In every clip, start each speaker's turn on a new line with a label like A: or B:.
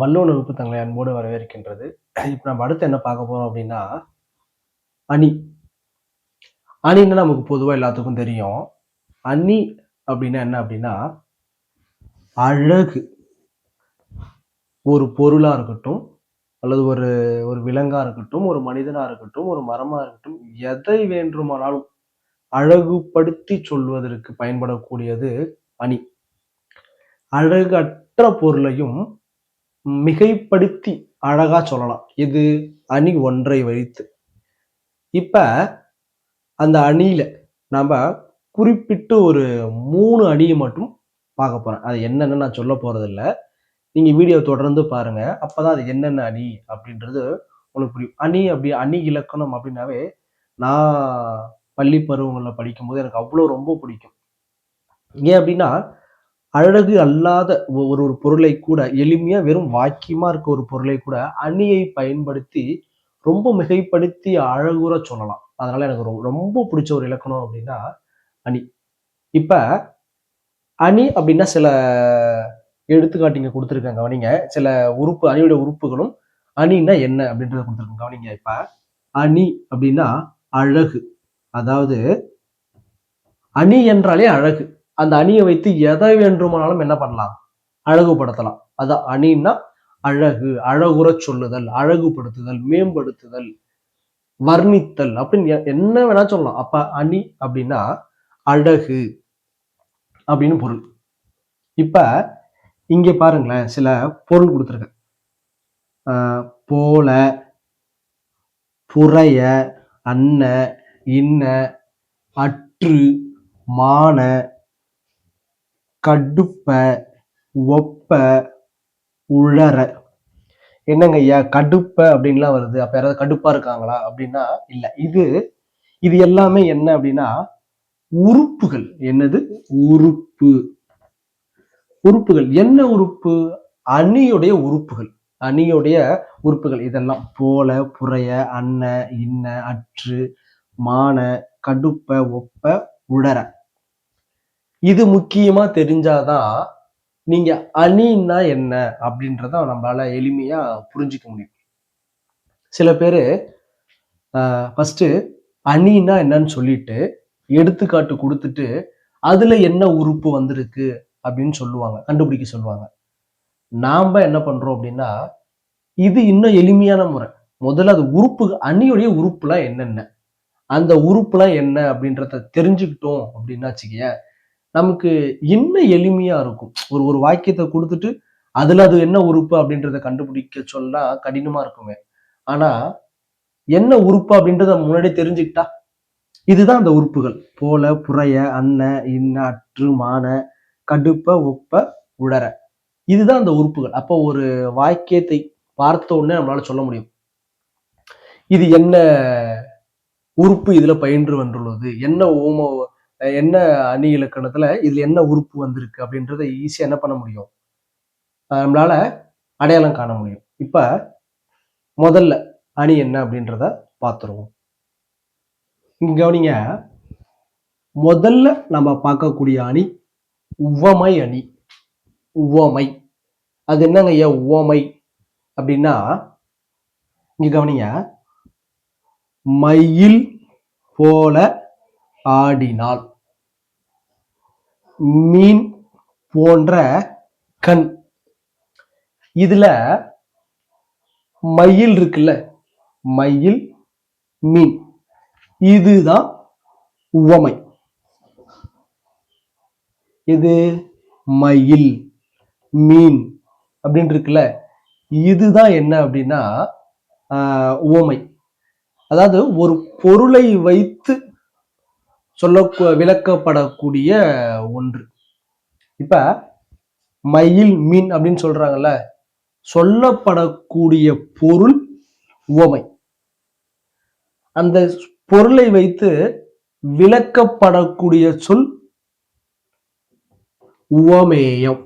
A: வல்லோன் வகுப்பு தங்களை அன்போடு வரவேற்கின்றது. இப்போ நம்ம அடுத்து என்ன பார்க்க போகிறோம் அப்படின்னா அணி. அணின்னா நமக்கு பொதுவாக எல்லாத்துக்கும் தெரியும். அணி அப்படின்னா என்ன அப்படின்னா அழகு. ஒரு பொருளாக இருக்கட்டும் அல்லது ஒரு ஒரு விலங்காக இருக்கட்டும் ஒரு மனிதனாக இருக்கட்டும் ஒரு மரமாக இருக்கட்டும் எதை வேண்டுமானாலும் அழகுபடுத்தி சொல்வதற்கு பயன்படக்கூடியது அணி. அழகற்ற பொருளையும் மிகைப்படுத்தி அழகா சொல்லலாம். இது அணி ஒன்றை வைத்து. இப்ப அந்த அணியில நம்ம குறிப்பிட்டு ஒரு மூணு அணியை மட்டும் பார்க்க போறேன். அது என்னன்னு நான் சொல்ல போகிறதில்ல நீங்கள் நீங்க வீடியோ தொடர்ந்து பாருங்க. அப்பதான் அது என்னென்ன அணி அப்படின்றது உங்களுக்கு புரியும். அணி அப்படி அணி இலக்கணம் அப்படின்னாவே நான் பள்ளி பருவங்களில் படிக்கும்போது எனக்கு அவ்வளோ ரொம்ப பிடிக்கும். ஏன் அப்படின்னா அழகு அல்லாத ஒரு ஒரு பொருளை கூட எளிமையா வெறும் வாக்கியமா இருக்க ஒரு பொருளை கூட அணியை பயன்படுத்தி ரொம்ப மிகைப்படுத்தி அழகுற சொல்லலாம். அதனால எனக்கு ரொம்ப ரொம்ப பிடிச்ச ஒரு இலக்கணம் அப்படின்னா அணி. இப்ப அணி அப்படின்னா சில எடுத்துக்காட்டிங்க கொடுத்துருக்காங்க கவனிங்க. சில உறுப்பு அணியோட உறுப்புகளும் அணின்னா என்ன அப்படின்றத கொடுத்துருக்காங்க கவனிங்க. இப்ப அணி அப்படின்னா அழகு. அதாவது அணி என்றாலே அழகு. அந்த அணியை வைத்து எதை வேண்டுமானாலும் என்ன பண்ணலாம்? அழகுபடுத்தலாம். அதான் அணின்னா அழகு அழகுற சொல்லுதல் அழகுபடுத்துதல் மேம்படுத்துதல் வர்ணித்தல் அப்படின்னு எ- என்ன வேணா சொல்லலாம். அப்ப அணி அப்படின்னா அழகு அப்படின்னு பொருள். இப்ப இங்க பாருங்களேன் சில பொருள் கொடுத்துருக்கேன். போல புறைய அன்ன இன்ன அற்று மான கடுப்ப ஒப்ப உழற. என்னங்க ஐயா கடுப்ப அப்படின்லாம் வருது. அப்ப யாராவது கடுப்பா இருக்காங்களா அப்படின்னா இல்ல. இது இது எல்லாமே என்ன அப்படின்னா உறுப்புகள். என்னது? உறுப்பு. உறுப்புகள். என்ன உறுப்பு? அணியுடைய உறுப்புகள். அணியுடைய உறுப்புகள். இதெல்லாம் போல புறைய அன்ன இன்ன அற்று மான கடுப்ப ஒப்ப உழற. இது முக்கியமா தெரிஞ்சாதான் நீங்க அணின்னா என்ன அப்படின்றத நம்மளால எளிமையா புரிஞ்சுக்க முடியும். சில பேர் ஃபஸ்ட்டு அணின்னா என்னன்னு சொல்லிட்டு எடுத்துக்காட்டு கொடுத்துட்டு அதுல என்ன உறுப்பு வந்திருக்கு அப்படின்னு சொல்லுவாங்க கண்டுபிடிக்க சொல்லுவாங்க. நாம என்ன பண்றோம் அப்படின்னா இது இன்னும் எளிமையான முறை. முதல்ல அது உறுப்பு அணியுடைய உறுப்புலாம் என்னென்ன? அந்த உறுப்புலாம் என்ன அப்படின்றத தெரிஞ்சுக்கிட்டோம் அப்படின்னா வச்சுக்கேன் நமக்கு இன்னும் எளிமையா இருக்கும்? ஒரு ஒரு வாக்கியத்தை கொடுத்துட்டு அதுல அது என்ன உறுப்பு அப்படின்றத கண்டுபிடிக்க சொன்னா கடினமா இருக்குமே. ஆனா என்ன உறுப்பு அப்படின்றத முன்னாடி தெரிஞ்சுக்கிட்டா இதுதான் அந்த உறுப்புகள். போல புறைய அன்ன இன்ன அற்று மான கடுப்ப ஒப்ப உடர இதுதான் அந்த உறுப்புகள். அப்போ ஒரு வாக்கியத்தை பார்த்த உடனே நம்மளால சொல்ல முடியும். இது என்ன உறுப்பு இதுல பயின்று வந்துள்ளது? என்ன ஓம என்ன அணி இலக்கணத்துல இதுல என்ன உறுப்பு வந்திருக்கு அப்படின்றத ஈஸியா என்ன பண்ண முடியும்? நம்மளால அடையாளம் காண முடியும். இப்ப முதல்ல அணி என்ன அப்படின்றத பார்த்துருவோம் இங்க கவனிங்க. முதல்ல நம்ம பார்க்கக்கூடிய அணி உவமை அணி. உவமை. அது என்னங்க ஐயா உவமை? அப்படின்னா இங்க கவனிங்க. மயில் போல ஆடினாள் மீன் போன்ற கண். இதுல மயில் இருக்குல்ல? மயில் மீன். இதுதான் உவமை. இது மயில் மீன் அப்படின்னு இருக்குல்ல? இதுதான் என்ன அப்படின்னா ஆஹ், உவமை. அதாவது ஒரு பொருளை வைத்து சொல்ல விளக்கப்படக்கூடிய ஒன்று. இப்ப மயில் மீன் அப்படின்னு சொல்றாங்கல்ல சொல்லப்படக்கூடிய பொருள் உவமை. அந்த பொருளை வைத்து விளக்கப்படக்கூடிய சொல் உவமேயம்.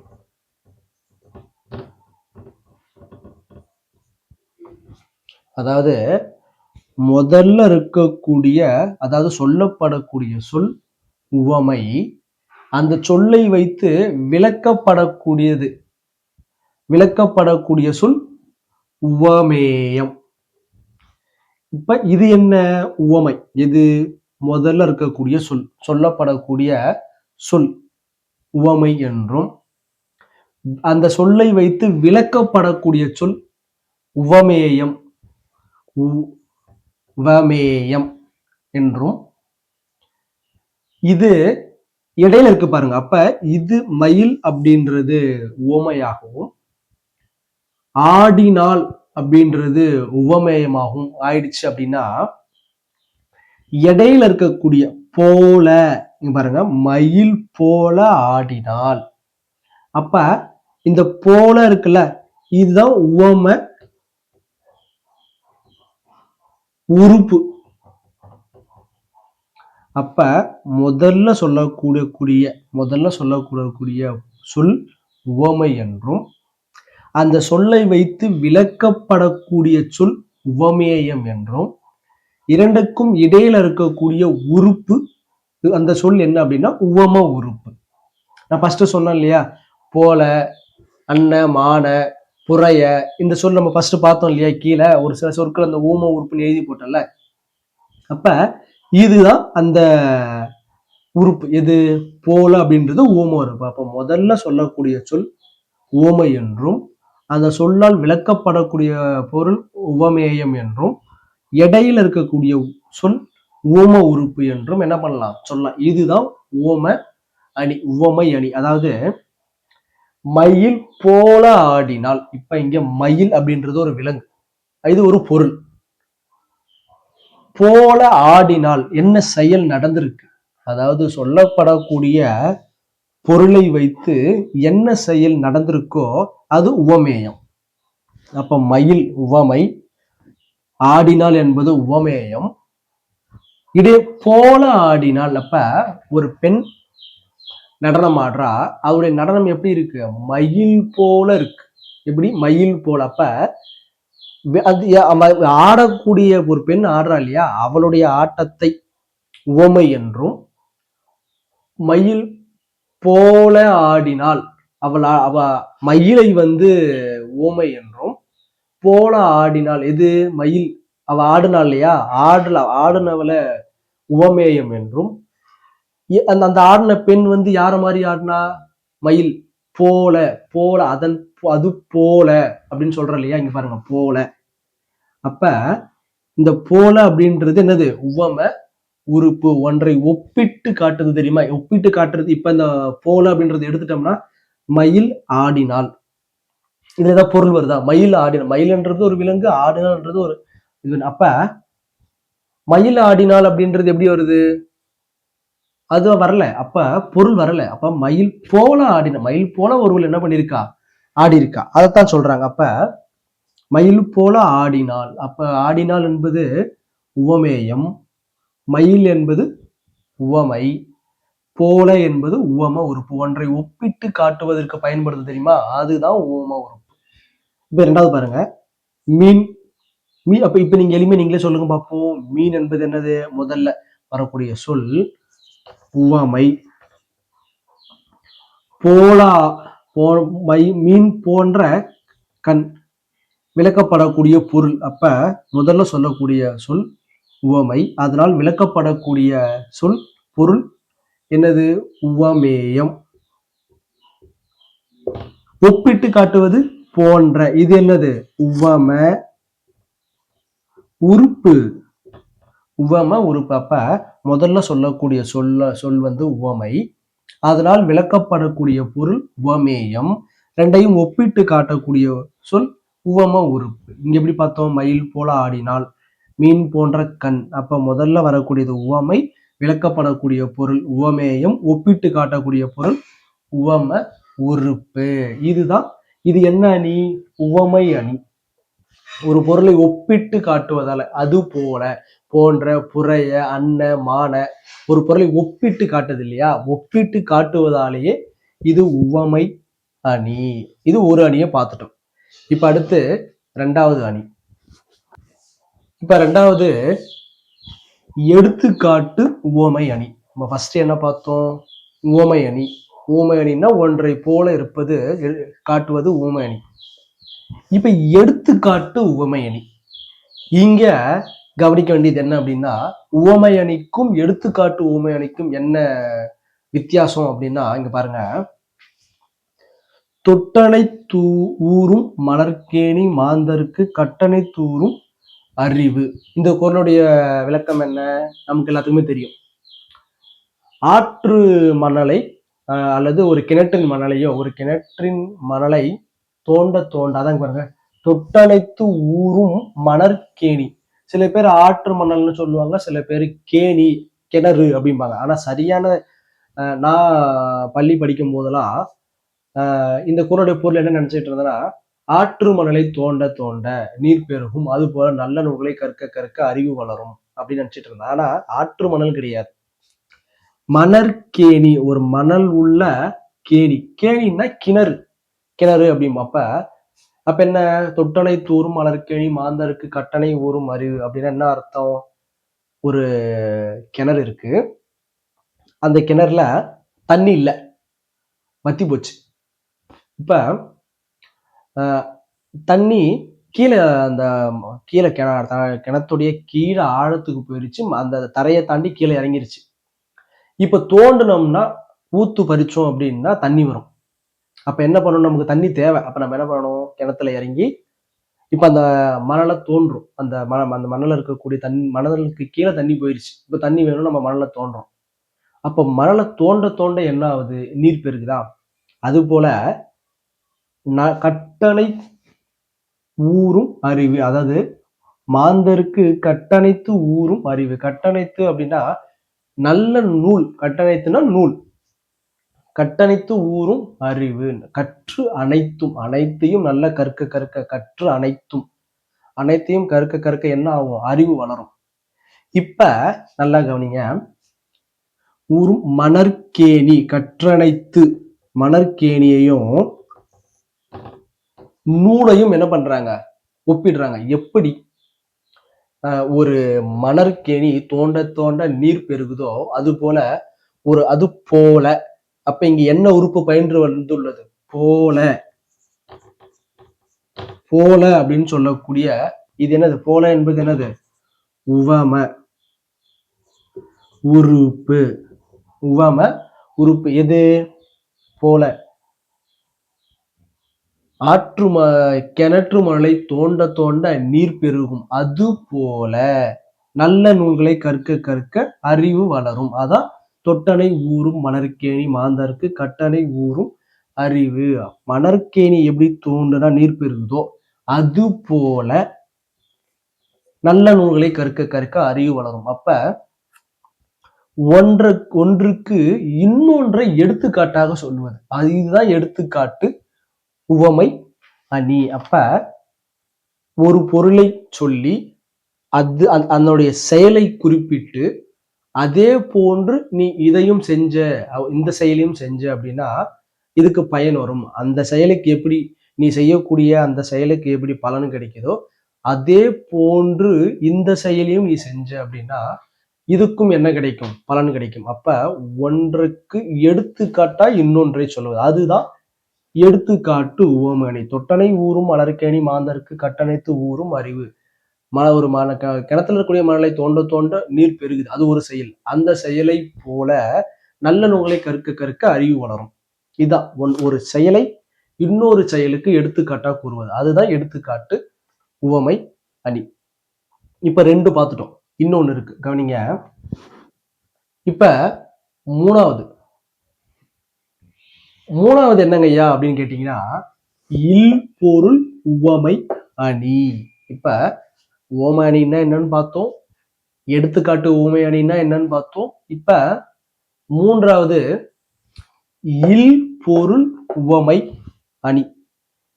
A: அதாவது முதல்ல இருக்கக்கூடிய அதாவது சொல்லப்படக்கூடிய சொல் உவமை. அந்த சொல்லை வைத்து விளக்கப்படக்கூடியது. விளக்கப்படக்கூடிய சொல் உவமேயம். இப்ப இது என்ன உவமை? இது முதல்ல இருக்கக்கூடிய சொல் சொல்லப்படக்கூடிய சொல் உவமை என்றும் அந்த சொல்லை வைத்து விளக்கப்படக்கூடிய சொல் உவமேயம். வமேயம் என்றும். இது இடையில இருக்கு பாருங்க. அப்ப இது மயில் அப்படின்றது உவமையாகவும் ஆடினால் அப்படின்றது உவமேயமாகவும் ஆயிடுச்சு அப்படின்னா இடையில இருக்கக்கூடிய போல பாருங்க மயில் போல ஆடினால். அப்ப இந்த போல இருக்குல்ல இதுதான் உவம உறுப்பு. அப்ப முதல்ல சொல்லக்கூடிய கூடிய முதல்ல சொல்லக்கூடக்கூடிய சொல் உவமை என்றும் அந்த சொல்லை வைத்து விளக்கப்படக்கூடிய சொல் உவமேயம் என்றும் இரண்டுக்கும் இடையில இருக்கக்கூடிய உறுப்பு அந்த சொல் என்ன அப்படின்னா உவம உறுப்பு. நான் ஃபர்ஸ்ட் சொன்னேன் இல்லையா? போல அன்ன மான புறைய இந்த சொல் நம்ம ஃபர்ஸ்ட் பார்த்தோம் இல்லையா கீழே ஒரு சில சொற்கள் அந்த ஊம உறுப்புன்னு எழுதி போட்டல அப்ப இதுதான் அந்த உறுப்பு. எது? போல அப்படின்றது ஊம உறுப்பு. அப்ப முதல்ல சொல்லக்கூடிய சொல் ஊமை என்றும் அந்த சொல்லால் விளக்கப்படக்கூடிய பொருள் உவமேயம் என்றும் இடையில இருக்கக்கூடிய சொல் ஊம உறுப்பு என்றும் என்ன பண்ணலாம்? சொல்லலாம். இதுதான் ஓம அணி உவமை அணி. அதாவது மயில் போல ஆடினால். இப்ப இங்க மயில் அப்படின்றது ஒரு விலங்கு. இது ஒரு பொருள். போல ஆடினால் என்ன செயல் நடந்திருக்கு? அதாவது சொல்லப்படக்கூடிய பொருளை வைத்து என்ன செயல் நடந்திருக்கோ அது உவமேயம். அப்ப மயில் உவமை ஆடினால் என்பது உவமேயம். இதே போல ஆடினால் அப்ப ஒரு பெண் நடனம் ஆடுறா அவருடைய நடனம் எப்படி இருக்கு? மயில் போல இருக்கு. எப்படி? மயில் போல. அப்ப அது ஆடக்கூடிய ஒரு பெண் ஆடுறா இல்லையா? அவளுடைய ஆட்டத்தை உவமை என்றும் மயில் போல ஆடினால் அவள் அவ மயிலை வந்து ஓமை என்றும் போல ஆடினால் எது? மயில் அவ ஆடினாள் இல்லையா? ஆடல ஆடினவளை உவமேயம் என்றும் அந்த அந்த ஆடின பெண் வந்து யார மாதிரி ஆடினா? மயில். போல போல அதன் அது போல அப்படின்னு சொல்ற இல்லையா? இங்க பாருங்க போல. அப்ப இந்த போல அப்படின்றது என்னது? உவம உறுப்பு ஒன்றை ஒப்பிட்டு காட்டுறது தெரியுமா? ஒப்பிட்டு காட்டுறது இப்ப இந்த போல அப்படின்றது எடுத்துட்டோம்னா மயில் ஆடினால். இதுல ஏதாவது பொருள் வருதா? மயில் ஆடின மயில்ன்றது ஒரு விலங்கு ஆடினால்ன்றது ஒரு இது. அப்ப மயில் ஆடினால் அப்படின்றது எப்படி வருது? அது வரல. அப்ப பொருள் வரல. அப்ப மயில் போல ஆடின மயில் போல ஒருவள் என்ன பண்ணிருக்கா ஆடி இருக்கா அதைத்தான் சொல்றாங்க. அப்ப மயில் போல ஆடினால் அப்ப ஆடினால் என்பது உவமேயம். மயில் என்பது உவமை. போல என்பது உவம உறுப்பு. ஒன்றை ஒப்பிட்டு காட்டுவதற்கு பயன்படுது தெரியுமா? அதுதான் உவம உறுப்பு. இப்ப ரெண்டாவது பாருங்க. மீன். மீன் அப்ப இப்ப நீங்க எளிமை நீங்களே சொல்லுங்க பார்ப்போம் மீன் என்பது என்னது? முதல்ல வரக்கூடிய சொல். உவமை போலா போ மை மீன் போன்ற கண் விளக்கப்படக்கூடிய பொருள். அப்ப முதல்ல சொல்லக்கூடிய சொல் உவமை. அதனால் விளக்கப்படக்கூடிய சொல் பொருள் என்னது? உவமேயம். ஒப்பிட்டு காட்டுவது போன்ற இது என்னது? உவம உறுப்பு. உவம உறுப்பு அப்ப முதல்ல சொல்லக்கூடிய சொல்ல சொல் வந்து உவமை. அதனால் விளக்கப்படக்கூடிய பொருள் உவமேயம். ரெண்டையும் ஒப்பிட்டு காட்டக்கூடிய சொல் உவம உறுப்பு. இங்க எப்படி பார்த்தோம்? மயில் போல ஆடினால் மீன் போன்ற கண். அப்ப முதல்ல வரக்கூடியது உவமை விளக்கப்படக்கூடிய பொருள் உவமேயம் ஒப்பிட்டு காட்டக்கூடிய பொருள் உவம உறுப்பு. இதுதான் இது என்ன அணி? உவமை அணி. ஒரு பொருளை ஒப்பிட்டு காட்டுவதால அது போல போன்ற புறைய அன்ன மான ஒரு பொருளை ஒப்பிட்டு காட்டுது இல்லையா ஒப்பிட்டு காட்டுவதாலேயே இது உவமை அணி. இது ஒரு அணியை பார்த்துட்டோம். இப்ப அடுத்து ரெண்டாவது அணி. இப்ப ரெண்டாவது எடுத்துக்காட்டு உவமை அணி. நம்ம ஃபர்ஸ்ட் என்ன பார்த்தோம்? உவமை அணி. ஊமை அணின்னா ஒன்றை போல இருப்பது காட்டுவது ஊமை அணி. இப்ப எடுத்துக்காட்டு உவமை அணி. இங்க கவனிக்க வேண்டியது என்ன அப்படின்னா உவமை அணிக்கும் எடுத்துக்காட்டு உவமை அணிக்கும் என்ன வித்தியாசம் அப்படின்னா இங்க பாருங்க. தொட்டனை தூ ஊரும் மலர்கேணி மாந்தருக்கு கட்டணை தூரும் அறிவு. இந்த குரலுடைய விளக்கம் என்ன? நமக்கு எல்லாத்துக்குமே தெரியும். ஆற்று மணலை அல்லது ஒரு கிணற்றின் மணலையோ ஒரு கிணற்றின் மணலை தோண்ட தோண்ட அதான் பாருங்க. தொட்டணைத்து ஊரும் மணற்கேணி. சில பேர் ஆற்று மணல்னு சொல்லுவாங்க சில பேர் கேணி கிணறு அப்படிம்பாங்க. ஆனால் சரியான நான் பள்ளி படிக்கும் போதெல்லாம் இந்த குரலுடைய பொருள் என்ன நினைச்சிட்டு இருந்தேன்னா ஆற்று மணலை தோண்ட தோண்ட நீர் பெருகும் அது போல நல்ல நூல்களை கற்க கற்க அறிவு வளரும் அப்படின்னு நினைச்சிட்டு இருந்தேன். ஆனா ஆற்று மணல் கிடையாது. மணற்கேணி ஒரு மணல் உள்ள கேணி. கேணின்னா கிணறு. கிணறு அப்படிம்பப்ப அப்ப என்ன? தொட்டனை தூரும் மலர்கிழி மாந்தருக்கு கட்டணை ஊறும் அறிவு அப்படின்னா என்ன அர்த்தம்? ஒரு கிணறு இருக்கு. அந்த கிணறுல தண்ணி இல்லை. வத்தி போச்சு. இப்ப தண்ணி கீழே அந்த கீழே கிண த- கிணத்துடைய கீழே ஆழத்துக்கு போயிருச்சு. அந்த தரையை தாண்டி கீழே இறங்கிருச்சு. இப்ப தோண்டினோம்னா ஊத்து பறிச்சோம் அப்படின்னா தண்ணி வரும். அப்ப என்ன பண்ணணும்? நமக்கு தண்ணி தேவை. அப்ப நம்ம என்ன பண்ணணும்? கிணத்துல இறங்கி இப்போ அந்த மணலை தோன்றும். அந்த மண அந்த மணலில் இருக்கக்கூடிய தண் மணலுக்கு கீழே தண்ணி போயிருச்சு. இப்ப தண்ணி வேணும் நம்ம மணலை தோன்றோம். அப்ப மணலை தோண்ட தோண்ட என்ன ஆகுது? நீர் பெருகுதா? அது போல ந- ஊரும் அறிவு அதாவது மாந்தருக்கு கட்டணைத்து ஊரும் அறிவு. கட்டணைத்து அப்படின்னா நல்ல நூல் கட்டணைத்துனா நூல். கட்டணைத்து ஊரும் அறிவு. கற்று அனைத்தும் அனைத்தையும் நல்ல கற்க கற்க கற்று அனைத்தும் அனைத்தையும் கற்க கற்க என்ன ஆகும்? அறிவு வளரும். இப்ப நல்லா கவனிங்க. ஊரும் மணற்கேணி கற்றணைத்து மணற்கேணியையும் நூலையும் என்ன பண்றாங்க? ஒப்பிடுறாங்க. எப்படி? ஆஹ் ஒரு மணற்கேணி தோண்ட தோண்ட நீர் பெருகுதோ அது போல ஒரு அது போல அப்ப இங்க என்ன உறுப்பு பயின்று வந்துள்ளது? போல. போல அப்படின்னு சொல்லக்கூடிய இது என்னது? போல என்பது என்னது? உவம. உறுப்பு. உவம உறுப்பு. எது? போல. ஆற்று ம கிணற்று மணலை தோண்ட தோண்ட நீர் பெருகும். அது போல. நல்ல நூல்களை கற்க கற்க அறிவு வளரும். அதான் தொட்டனை ஊறும் மணற்கேணி மாந்தருக்கு கட்டணை ஊறும் அறிவு. மணற்கேணி எப்படி தோன்றுனா நீர் பெருகுதோ அது போல நல்ல நூல்களை கற்க கற்க அறிவு வளரும். அப்ப ஒன்று ஒன்றுக்கு இன்னொன்றை எடுத்துக்காட்டாக சொல்லுவது. அதுதான் எடுத்துக்காட்டு உவமை அணி. அப்ப ஒரு பொருளை சொல்லி அது அதனுடைய செயலை குறிப்பிட்டு அதே போன்று நீ இதையும் செஞ்ச இந்த செயலையும் செஞ்ச அப்படின்னா இதுக்கு பயன் வரும். அந்த செயலுக்கு எப்படி நீ செய்யக்கூடிய அந்த செயலுக்கு எப்படி பலன் கிடைக்குதோ அதே போன்று இந்த செயலையும் நீ செஞ்ச அப்படின்னா இதுக்கும் என்ன கிடைக்கும்? பலன் கிடைக்கும். அப்ப ஒன்றுக்கு எடுத்துக்காட்டா இன்னொன்றை சொல்லுவது அதுதான் எடுத்துக்காட்டு உவமணி. தொட்டனை ஊரும் மலர்கேணி மாந்தருக்கு கட்டணைத்து ஊரும் அறிவு. மன ஒரு மன க- கிணத்துல இருக்கக்கூடிய மணலை தோண்ட தோண்ட நீர் பெருகுது. அது ஒரு செயல். அந்த செயலை போல நல்ல நூல்களை கற்க கற்க அறிவு வளரும். இதுதான் ஒன் ஒரு செயலை இன்னொரு செயலுக்கு எடுத்துக்காட்டா கூறுவது. அதுதான் எடுத்துக்காட்டு உவமை அணி. இப்ப ரெண்டு பார்த்துட்டோம். இன்னொன்னு இருக்கு. கவனிங்க. இப்ப மூணாவது. மூணாவது என்னங்க ஐயா அப்படின்னு கேட்டீங்கன்னா இல் பொருள் உவமை அணி. இப்ப ஓம அணின்னா என்னன்னு பார்த்தோம். எடுத்துக்காட்டு உவமை அணின்னா என்னன்னு பார்த்தோம். இப்ப மூன்றாவது இல் பொருள் உவமை அணி.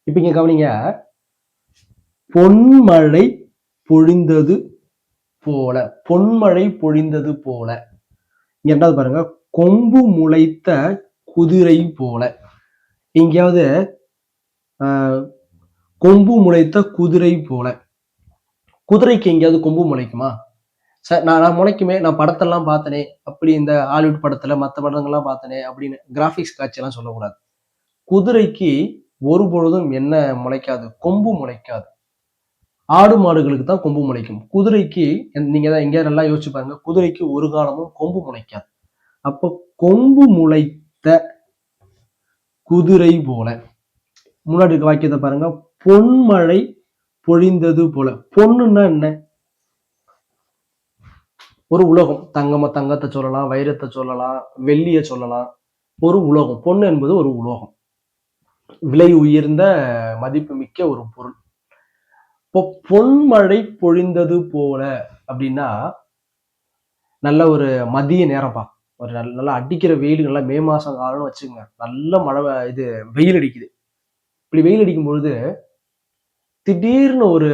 A: இப்ப இங்க கவனிங்க. பொன்மழை பொழிந்தது போல பொன்மழை பொழிந்தது போல. இங்க என்னது பாருங்க. கொம்பு முளைத்த குதிரை போல. எங்கேயாவது கொம்பு முளைத்த குதிரை போல. குதிரைக்கு எங்கேயாவது கொம்பு முளைக்குமா? சார் நான் நான் முளைக்குமே நான் படத்தெல்லாம் பார்த்தனே அப்படி இந்த ஹாலிவுட் படத்துல மற்ற படங்கள்லாம் பார்த்தனே அப்படின்னு கிராஃபிக்ஸ் காட்சியெல்லாம் சொல்லக்கூடாது. குதிரைக்கு ஒரு பொழுதும் என்ன முளைக்காது கொம்பு முளைக்காது. ஆடு மாடுகளுக்கு தான் கொம்பு முளைக்கும். குதிரைக்கு நீங்க தான் எங்கேயா நல்லா யோசிச்சு பாருங்க குதிரைக்கு ஒரு காலமும் கொம்பு முளைக்காது. அப்போ கொம்பு முளைத்த குதிரை போல. முன்னாடி இருக்க வாக்கியத்தை பாருங்க பொன்மழை பொழிந்தது போல. பொண்ணுன்னா என்ன? ஒரு உலகம். தங்கமா தங்கத்தை சொல்லலாம் வைரத்தை சொல்லலாம் வெள்ளியை சொல்லலாம். ஒரு உலோகம். பொண்ணு என்பது ஒரு உலோகம். விலை உயர்ந்த மதிப்பு மிக்க ஒரு பொருள். இப்போ பொன்மழை பொழிந்தது போல அப்படின்னா நல்ல ஒரு மதிய நேரம்ப்பா ஒரு நல்ல நல்லா அடிக்கிற வெயில் நல்லா மே மாசம் காலம்னு வச்சுக்கோங்க. நல்ல மழை இது வெயில் அடிக்குது. இப்படி வெயில் அடிக்கும் பொழுது திடீர்னு ஒரு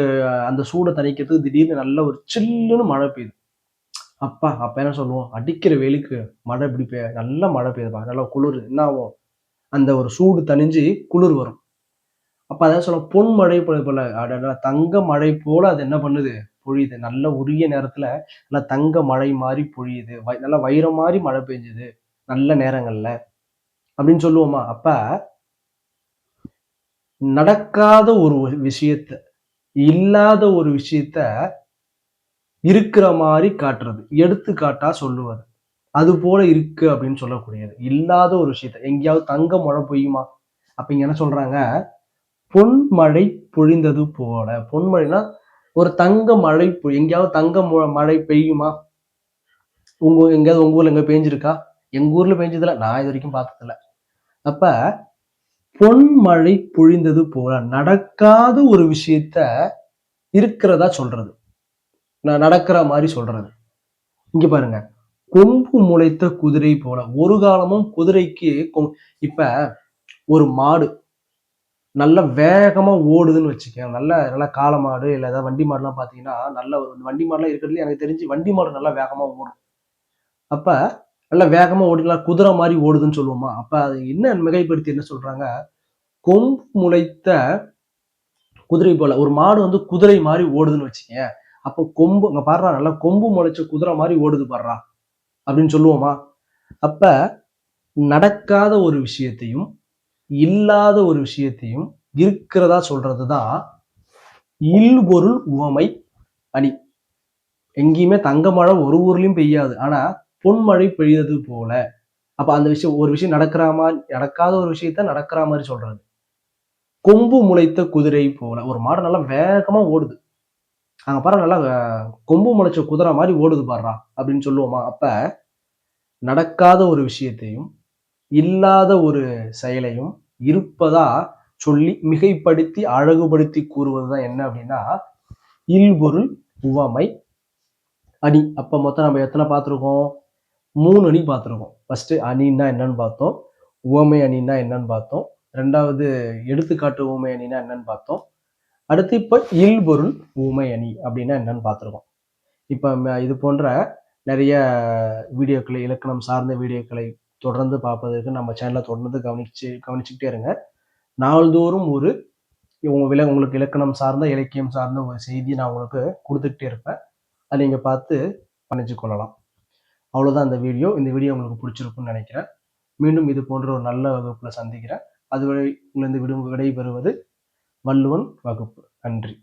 A: அந்த சூடை தணிக்கிறதுக்கு திடீர்னு நல்ல ஒரு சில்லுன்னு மழை பெய்யுது. அப்பா அப்போ என்ன சொல்லுவோம்? அடிக்கிற வெயிலுக்கு மழை இப்படி பெய்ய நல்லா மழை பெய்யுதுப்பா நல்லா குளிர் என்ன ஆகும்? அந்த ஒரு சூடு தணிஞ்சு குளிர் வரும். அப்போ அதான் சொல்ல பொன் மழை போல அட தங்க மழை போல அது என்ன பண்ணுது? பொழியுது. நல்ல உரிய நேரத்தில் நல்லா தங்க மழை மாதிரி பொழியுது. நல்லா வைரம் மாதிரி மழை பெஞ்சுது. நல்ல நேரங்களில். அப்படின்னு சொல்லுவோமா? அப்போ நடக்காத ஒரு விஷயத்த இல்லாத ஒரு விஷயத்த இருக்கிற மாதிரி காட்டுறது. எடுத்துக்காட்டா சொல்லுவது. அது போல இருக்கு அப்படின்னு சொல்லக்கூடியது. இல்லாத ஒரு விஷயத்த. எங்கேயாவது தங்க மழை பெய்யுமா? அப்ப இங்க என்ன சொல்றாங்க? பொன்மழை பொழிந்தது போல. பொன்மழைனா ஒரு தங்க மழை எங்கேயாவது தங்க மழை பெய்யுமா? உங்க எங்கேயாவது உங்க ஊர்ல எங்க பெஞ்சிருக்கா? எங்க ஊர்ல பெஞ்சதில்ல. நான் இது வரைக்கும் பார்த்ததில்ல. அப்ப பொன்மழை பொழிந்தது போல நடக்காத ஒரு விஷயத்த இருக்கிறதா சொல்றது. நான் நடக்கிற மாதிரி சொல்றது. இங்க பாருங்க. கொம்பு முளைத்த குதிரை போல ஒரு காலமும் குதிரைக்கு இப்ப ஒரு மாடு நல்ல வேகமா ஓடுதுன்னு வச்சுக்கேன் நல்ல நல்ல காளை மாடு இல்லை ஏதாவது வண்டி மாடுலாம் பார்த்தீங்கன்னா நல்ல ஒரு வண்டி மாடுலாம் இருக்கிறதுல எனக்கு தெரிஞ்சு வண்டி மாடு நல்லா வேகமா ஓடும். அப்ப நல்லா வேகமாக ஓடிக்கலாம் குதிரை மாதிரி ஓடுதுன்னு சொல்லுவோமா. அப்போ அது என்ன மிகைப்படுத்தி என்ன சொல்கிறாங்க கொம்பு முளைத்த குதிரை போல். ஒரு மாடு வந்து குதிரை மாதிரி ஓடுதுன்னு வச்சுக்கேன் அப்போ கொம்பு அங்கே பாடுறா நல்லா கொம்பு முளைச்ச குதிரை மாதிரி ஓடுது பாடுறா அப்படின்னு சொல்லுவோமா. அப்போ நடக்காத ஒரு விஷயத்தையும் இல்லாத ஒரு விஷயத்தையும் இருக்கிறதா சொல்றதுதான் இல்பொருள் உவமை அணி எங்கேயுமே தங்க மழை ஒரு ஊர்லயும் பெய்யாது. ஆனா பொன்மழை பெய்தது போல. அப்ப அந்த விஷயம் ஒரு விஷயம் நடக்கிற மாதிரி நடக்காத ஒரு விஷயத்த நடக்கிற மாதிரி சொல்றது கொம்பு முளைத்த குதிரை போல. ஒரு மாடு நல்லா வேகமா ஓடுது. அங்க பாரு நல்லா கொம்பு முளைச்ச குதிரை மாதிரி ஓடுது பாடுறா அப்படின்னு சொல்லுவோமா. அப்ப நடக்காத ஒரு விஷயத்தையும் இல்லாத ஒரு செயலையும் இருப்பதா சொல்லி மிகைப்படுத்தி அழகுபடுத்தி கூறுவது தான் என்ன அப்படின்னா இல்பொருள் உவமை அணி. அப்ப மொத்தம் நம்ம எத்தனை பார்த்துருக்கோம்? மூணு அணி பார்த்துருக்கோம். ஃபர்ஸ்ட் அணின்னா என்னன்னு பார்த்தோம். உவமை அணின்னா என்னன்னு பார்த்தோம். ரெண்டாவது எடுத்துக்காட்டு உவமை அணின்னா என்னன்னு பார்த்தோம். அடுத்து இப்போ இல்பொருள் ஊமை அணி அப்படின்னா என்னன்னு பார்த்துருக்கோம். இப்போ இது போன்ற நிறைய வீடியோக்களை இலக்கணம் சார்ந்த வீடியோக்களை தொடர்ந்து பார்ப்பதற்கு நம்ம சேனலை தொடர்ந்து கவனிச்சு கவனிச்சுக்கிட்டே இருங்க. நாள்தோறும் ஒரு உங்கள் வில உங்களுக்கு இலக்கணம் சார்ந்த இலக்கியம் சார்ந்த ஒரு செய்தி நான் உங்களுக்கு கொடுத்துக்கிட்டே இருப்பேன். அதை நீங்கள் பார்த்து பண்ணிச்சு கொள்ளலாம் அவ்வளோதான் இந்த வீடியோ. இந்த வீடியோ உங்களுக்கு பிடிச்சிருக்குன்னு நினைக்கிறேன். மீண்டும் இது போன்ற ஒரு நல்ல வகுப்பில் சந்திக்கிறேன். அதுவரை உங்களிருந்து விடும் விடைபெறுவது வள்ளுவன் வகுப்பு. நன்றி.